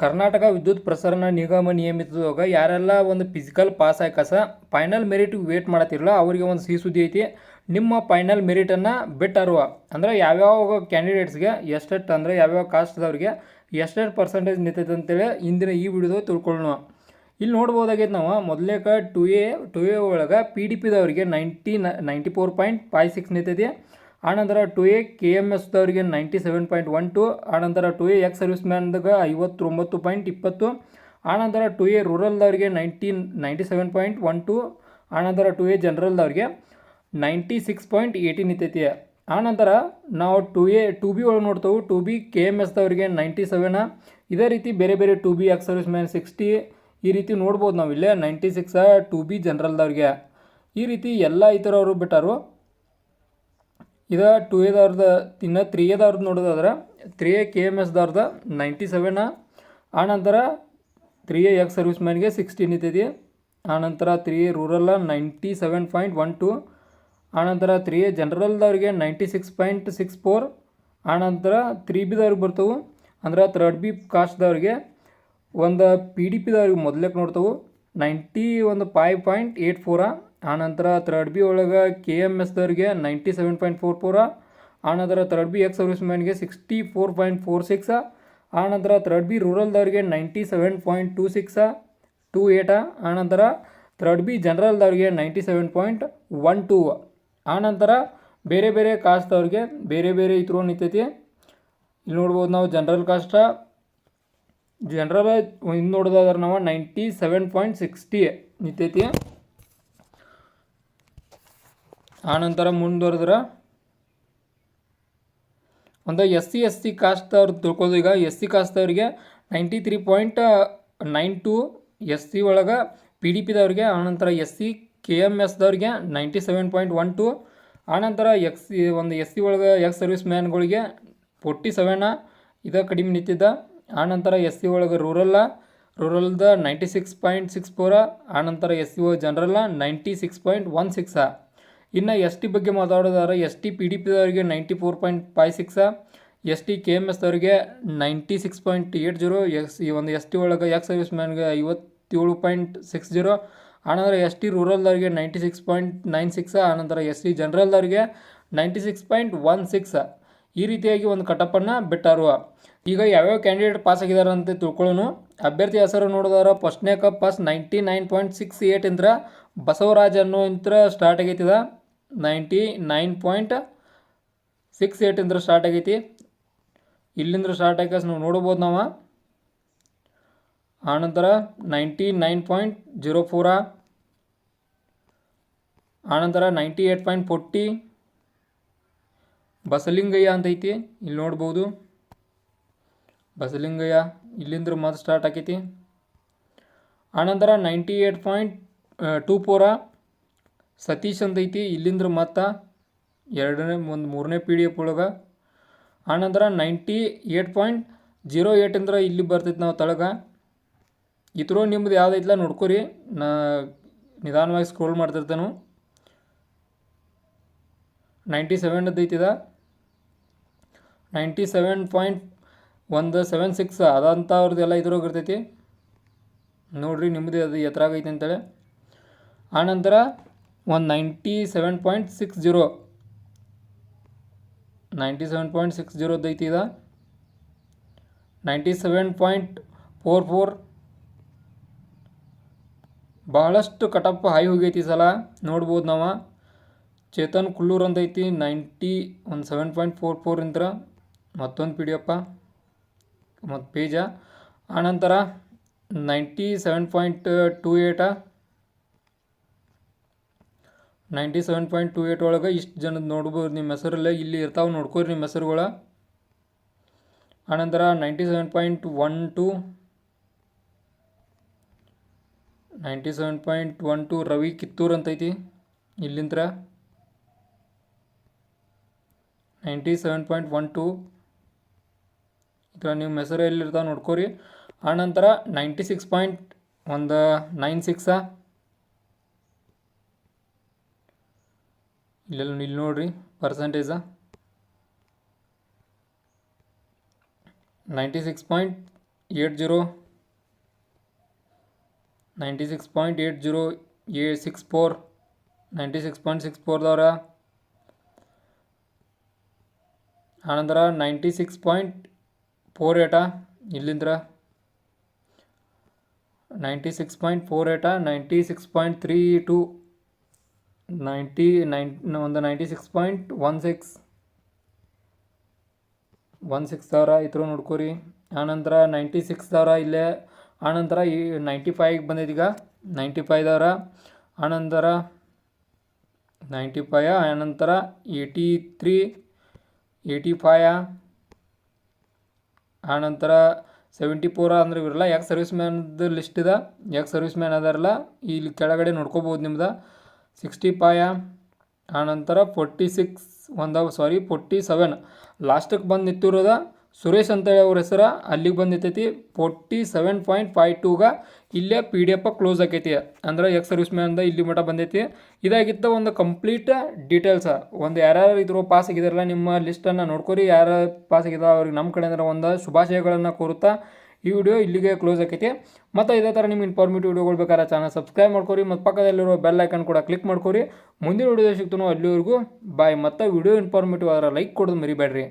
ಕರ್ನಾಟಕ ವಿದ್ಯುತ್ ಪ್ರಸರಣ ನಿಗಮ ನಿಯಮಿತದಾಗ ಯಾರೆಲ್ಲ ಒಂದು ಫಿಸಿಕಲ್ ಪಾಸ್ ಆಯ್ಕಸ ಫೈನಲ್ ಮೆರಿಟ್ ವೇಟ್ ಮಾಡತ್ತಿರಲ್ಲ, ಅವರಿಗೆ ಒಂದು ಸಿಹಿ ಸುದ್ದಿ ಐತಿ. ನಿಮ್ಮ ಫೈನಲ್ ಮೆರಿಟನ್ನು ಬಿಟ್ಟರುವ, ಅಂದರೆ ಯಾವ್ಯಾವ ಕ್ಯಾಂಡಿಡೇಟ್ಸ್ಗೆ ಎಷ್ಟೆಷ್ಟು ಅಂದರೆ ಯಾವ್ಯಾವ ಕಾಸ್ಟ್ದವ್ರಿಗೆ ಎಷ್ಟೆಷ್ಟು ಪರ್ಸೆಂಟೇಜ್ ನಿಂತೈತೆ ಅಂತೇಳಿ ಇಂದಿನ ಈ ವಿಡಿಯೋದಾಗ ತಿಳ್ಕೊಳ್ಳೋಣ. ಇಲ್ಲಿ ನೋಡ್ಬೋದಾಗೈತೆ ನಾವು ಮೊದಲೇಕ ಟು ಎ ಟು ಎ ಒಳಗೆ P D ಪಿದವರಿಗೆ ninety ninety four point five six ನಿಂತೈತಿ. ಆನಂತರ two A K M ಎಸ್ದವ್ರಿಗೆ ninety seven point one two ಆನಂತರ ಟು ಎ ಎಕ್ಸ್ ಸರ್ವಿಸ್ ಮ್ಯಾನ್ದಾಗ ಐವತ್ತೊಂಬತ್ತು ಪಾಯಿಂಟ್ ಇಪ್ಪತ್ತು, ಆನಂತರ two A ರೂರಲ್ದವ್ರಿಗೆ ninety ninety seven point one two ಆನಂತರ two A ಜನರಲ್ದವ್ರಿಗೆ ninety six point eighteen ಇತ್ತೈತಿ ಆನಂತರ ನಾವು ಟು ಎ ಟು ಬಿ ಒಳಗೆ ನೋಡ್ತೇವೆ ಟು ಬಿ ಕೆ ಎಂ ಎಸ್ದವ್ರಿಗೆ ನೈಂಟಿ ಸೆವೆನ ಇದೇ ರೀತಿ ಬೇರೆ ಬೇರೆ two B ex serviceman sixty ಈ ರೀತಿ ನೋಡ್ಬೋದು ನಾವು ಇಲ್ಲೇ ನೈಂಟಿ ಸಿಕ್ಸ ಟು ಬಿ ಜನರಲ್ದವ್ರಿಗೆ ಈ ರೀತಿ ಎಲ್ಲ ಇತರವರು ಬಿಟ್ಟಾರು. ಇದು ಟು ಎದಾರ್ದ ಇನ್ನು ತ್ರೀ ಎದವ್ರದ್ದು ನೋಡೋದಾದ್ರೆ ತ್ರೀ ಎ ಕೆ ಎಂ ಎಸ್ದವ್ರದ್ದು ನೈಂಟಿ ಸೆವೆನ ಆನಂತರ ತ್ರೀ ಎ ಎಕ್ಸ್ ಸರ್ವಿಸ್ ಮ್ಯಾನ್ಗೆ ಸಿಕ್ಸ್ಟೀನ್ ಇತ್ತೈತಿ ಆನಂತರ three A ರೂರಲ್ಲ ninety seven point one two ಆನಂತರ three A ಜನರಲ್ದವ್ರಿಗೆ ninety six point six four ಆನಂತರ ತ್ರೀ ಬಿದವ್ರಿಗೆ ಬರ್ತವೆ, ಅಂದ್ರೆ ಥರ್ಡ್ ಬಿ ಕಾಸ್ಟ್ದವ್ರಿಗೆ ಒಂದು ಪಿ ಡಿ ಪಿದವ್ರಿಗೆ ಮೊದಲಕ್ಕೆ ನೋಡ್ತವೆ ನೈಂಟಿ ಒಂದು ಫೈವ್ ಪಾಯಿಂಟ್ ಏಯ್ಟ್ ಫೋರ ಆನಂತರ ತರ್ಡ್ ಬಿ ಒಳಗೆ K M ಎಸ್ದವ್ರಿಗೆ ninety seven point four four ಆನಂತರ third B ex service ಮ್ಯಾನ್ಗೆ sixty four point four six ಆನಂತರ third B ರೂರಲ್ದವ್ರಿಗೆ ninety seven point two six two eight ಆನಂತರ third B ಜನರಲ್ದವ್ರಿಗೆ ninety seven point one two ಆನಂತರ ಬೇರೆ ಬೇರೆ ಕಾಸ್ಟ್ದವ್ರಿಗೆ ಬೇರೆ ಬೇರೆ ಇತರ ನಿಂತೈತಿ. ಇಲ್ಲಿ ನೋಡ್ಬೋದು ನಾವು ಜನರಲ್ ಕಾಸ್ಟ ಜನರಲ್ ಇನ್ನು ನೋಡೋದಾದ್ರೆ ನಾವು ನೈಂಟಿ ಸೆವೆನ್ ಪಾಯಿಂಟ್ ಸಿಕ್ಸ್ಟಿ ನಿಂತೈತಿ. ಆನಂತರ ಮುಂದುವರೆದ್ರೆ? ಒಂದು S C S C caste ಅವ್ರು ತಿಳ್ಕೊಳ್ಳೋದು ಈಗ. S C ಕಾಸ್ಟ್ದವ್ರಿಗೆ ninety three point nine two S C ಒಳಗೆ ಪಿ ಡಿ ಪಿದವ್ರಿಗೆ, ಆನಂತರ S C K M ಎಸ್ದವ್ರಿಗೆ ninety seven point one two, ಆನಂತರ ಎಕ್ಸ್ ಸಿ ಒಂದು ಎಸ್ ಸಿ ಒಳಗೆ ಎಕ್ಸ್ ಸರ್ವಿಸ್ ಮ್ಯಾನ್ಗಳಿಗೆ ಫೋರ್ಟಿ ಸೆವೆನ ಇದು ಕಡಿಮೆ ನಿಂತಿದ್ದ. ಆನಂತರ ಎಸ್ ಸಿ ಒಳಗೆ ರೂರಲ್ಲ, ರೂರಲ್ದ ninety six point six four, ಆನಂತರ ಎಸ್ ಸಿ ಒ ಜನರಲ್ಲ ninety six point one six. ಇನ್ನು ಎಸ್ ಟಿ ಬಗ್ಗೆ ಮಾತಾಡೋದಾದ್ರೆ, S T P D ಪಿದವರಿಗೆ ninety four point five six S T K M ಎಸ್ದವರಿಗೆ ninety six point eight zero S ಈ ಒಂದು S T ಒಳಗೆ ex service ಮ್ಯಾನ್ಗೆ ಐವತ್ತೇಳು point six zero ಆನಂತರ S T ರೂರಲ್ದವ್ರಿಗೆ ninety six point nine six ಆನಂತರ S T ಜನರಲ್ದವ್ರಿಗೆ ninety six point one six ಈ ರೀತಿಯಾಗಿ ಒಂದು ಕಟಪ್ಪನ್ನು ಬಿಟ್ಟಾರು ಈಗ ಯಾವ್ಯಾವ ಕ್ಯಾಂಡಿಡೇಟ್ ಪಾಸ್ ಆಗಿದ್ದಾರೆ ಅಂತ ತಿಳ್ಕೊಳ್ಳೋನು ಅಭ್ಯರ್ಥಿ ಹೆಸರು ನೋಡಿದಾರ ಫಸ್ಟ್ನೇ cup pass ninety nine point six eight Indra Basavaraj ಅನ್ನೋ ಇಂತ್ರ start ಆಗೈತಿದ. Ninety nine point six eight Indra start ಆಗೈತಿ. ಇಲ್ಲಿಂದ್ರ ಸ್ಟಾರ್ಟ್ ಆಗಿ ನಾವು ನೋಡ್ಬೋದು ನಾವು. ಆನಂತರ ninety nine point zero four. ಆನಂತರ ninety eight point forty. Basalingayya ಅಂತ ಐತಿ, ಇಲ್ಲಿ ನೋಡ್ಬೋದು. ಬಸಲಿಂಗಯ್ಯ ಇಲ್ಲಿಂದ್ರ ಮತ್ತೆ ಸ್ಟಾರ್ಟ್ ಆಕೈತಿ ಆನಂತರ ninety eight point two four. Satish ಅಂತೈತಿ ಇಲ್ಲಿಂದ್ರ ಮತ್ತೆ ಎರಡನೇ ಒಂದು ಮೂರನೇ ಪಿ ಡಿ ಎಫ್ ಒಳಗೆ. ಆನಂತರ ninety eight point zero eight ಅಂದ್ರೆ ಇಲ್ಲಿ ಬರ್ತೈತೆ ನಾವು ತಳಗ. ಇತ್ರೋ ನಿಮ್ದು ಯಾವುದೈತಿಲ್ಲ ನೋಡ್ಕೊರಿ, ನಾ ನಿಧಾನವಾಗಿ ಸ್ಕ್ರೋಲ್ ಮಾಡ್ತಿರ್ತೇನೆ. ನೈಂಟಿ ಸೆವೆನ್ ಐತಿದ. ನೈಂಟಿ ಸೆವೆನ್ ಪಾಯಿಂಟ್ ಒಂದು ಸೆವೆನ್ ಸಿಕ್ಸ್ ಅದಂಥವ್ರದ್ದು ಅವ್ರದ್ದೆಲ್ಲ ಇದ್ರಾಗ ಇರ್ತೈತಿ. ನೋಡಿರಿ ನಿಮ್ಮದು ಅದು ಎತ್ತರಾಗೈತೆ ಅಂತೇಳಿ. ಆನಂತರ ಒಂದು ninety seven point six zero. Ninety seven point six ಜೀರೋದೈತಿ ಇದು. Ninety seven point four four. ಭಾಳಷ್ಟು ಕಟಪ್ ಹೈ ಹೋಗೈತಿ ಸಲ. ನೋಡ್ಬೋದು ನಾವು. ಚೇತನ್ ಕುಲ್ಲೂರ್ ಅಂತ ಐತಿ ನೈಂಟಿ ಒಂದು ಸೆವೆನ್ ಪಾಯಿಂಟ್ ಫೋರ್ ಫೋರ್ ಇಂತ್ರ ಮತ್ತೊಂದು ಪಿ ಡಿ ಎಪ್ಪ ಮತ್ತು ಪೇಜ ಆನಂತರ ninety seven point two eight ninety seven point two eight ಒಳಗೆ ಇಷ್ಟು ಜನದ ನೋಡ್ಬೋದು. ನಿಮ್ಮ ಹೆಸರಲ್ಲೇ ಇಲ್ಲಿ ಇರ್ತಾವೆ ನೋಡ್ಕೋರಿ ನಿಮ್ಮ ಹೆಸರುಗಳ. ಆನಂತರ ninety seven point one two. Ninety seven point one two Ravi Kittur ಅಂತೈತಿ ಇಲ್ಲಿಂತ್ರ. Ninety seven point one two. ಈ ನಿಮ್ಮ ಹೆಸರು ಎಲ್ಲಿರ್ತಾವೆ ನೋಡ್ಕೋರಿ. ಆನಂತರ ನೈಂಟಿ ಸಿಕ್ಸ್ ಪಾಯಿಂಟ್ ಒಂದು ನೈನ್ ಸಿಕ್ಸ ಇಲ್ಲೆಲ್ಲ ಇಲ್ಲಿ ನೋಡ್ರಿ percentage ninety six point eight zero ninety six point eight zero ಏ six four ninety six point six ಫೋರ್ದವ್ರ ಆನಂತರ ninety six point four eight ಇಲ್ಲಿಂದ್ರ? Ninety six point four eight ninety six point three two ninety, nine ಒಂದು ninety six point one six. One six ಸಾವಿರ ಇತ್ರ ನೋಡ್ಕೊರಿ. ಆನಂತರ ninety six ಸಾವಿರ ಇಲ್ಲೇ. ಆನಂತರ ಈ ninety ಫೈವ್ಗೆ ಬಂದೈತೆ ಈಗ ನೈಂಟಿ ಸಾವಿರ ಆನಂತರ ನೈಂಟಿ ಫೈವ್ ಆನಂತರ ಏಯ್ಟಿ ತ್ರೀ ಏಯ್ಟಿ ಫೈಯ ಆನಂತರ ಸೆವೆಂಟಿ ಫೋರ ಅಂದ್ರೆ ಇವರಲ್ಲ ಯಾಕೆ ಸರ್ವಿಸ್ ಮ್ಯಾನ್ದು ಲಿಸ್ಟ್ ಇದೆ? ಯಾಕೆ ಸರ್ವಿಸ್ ಮ್ಯಾನ್ ಅದಾರಲ್ಲ? ಇಲ್ಲಿ ಕೆಳಗಡೆ ನೋಡ್ಕೋಬೋದು ನಿಮ್ದು. ಸಿಕ್ಸ್ಟಿ ಫೈಯ ಆನಂತರ ಫೋರ್ಟಿ ಸಿಕ್ಸ್, ಒಂದ ಸಾರಿ ಫೋರ್ಟಿ ಸೆವೆನ್. ಲಾಸ್ಟಿಗೆ ಬಂದು ನಿಂತಿರೋದ ಸುರೇಶ್ ಅಂತೇಳಿ ಅವ್ರ ಹೆಸರು, ಅಲ್ಲಿಗೆ ಬಂದು ನಿಂತೈತಿ ಫೋರ್ಟಿ ಸೆವೆನ್ ಪಾಯಿಂಟ್ ಫೈ ಟೂಗ ಇಲ್ಲೇ ಪಿ ಡಿ ಎಫ್ ಕ್ಲೋಸ್ ಆಕೈತಿ. ಅಂದ್ರೆ ಎಕ್ಸ್ ಸರ್ವಿಸ್ ಮ್ಯಾನ್ದ ಇಲ್ಲಿ ಮಟ್ಟ ಬಂದೈತಿ. ಇದಾಗಿತ್ತು ಒಂದು ಕಂಪ್ಲೀಟ್ ಡೀಟೇಲ್ಸ ಒಂದು ಯಾರ್ಯಾರು ಇದ್ರು ಪಾಸ್ ಆಗಿದಾರಲ್ಲ, ನಿಮ್ಮ ಲಿಸ್ಟನ್ನು ನೋಡ್ಕೊರಿ. ಯಾರು ಪಾಸ್ ಆಗಿದಾವ ಅವ್ರಿಗೆ ನಮ್ಮ ಕಡೆ ಕಡೆಯಿಂದ ಒಂದು ಶುಭಾಶಯಗಳನ್ನು ಕೋರುತ್ತಾ ಈ ವಿಡಿಯೋ ಇಲ್ಲಿಗೆ ಕ್ಲೋಸ್ ಆಕೈತಿ. ಮತ್ತು ಇದೇ ಥರ ನಿಮ್ಮ ಇನ್ಫಾರ್ಮೇಟಿವ್ ವಿಡಿಯೋಗಳು ಬೇಕಾದ್ರೆ ಚಾನಲ್ ಸಬ್ಸ್ಕ್ರೈಬ್ ಮಾಡ್ಕೊರಿ, ಮತ್ತು ಪಕ್ಕದಲ್ಲಿರೋ ಬೆಲ್ ಐಕನ್ ಕೂಡ ಕ್ಲಿಕ್ ಮಾಡ್ಕೊರಿ. ಮುಂದಿನ ವಿಡಿಯೋ ಸಿಗ್ತಾನೋ ಅಲ್ಲಿವರೆಗೂ ಬಾಯ್ ಮತ್ತು ವಿಡಿಯೋ ಇನ್ಫಾರ್ಮೇಟಿವ್ ಆದರೆ ಲೈಕ್ ಕೊಡೋದು ಮರಿಬೇಡ್ರಿ.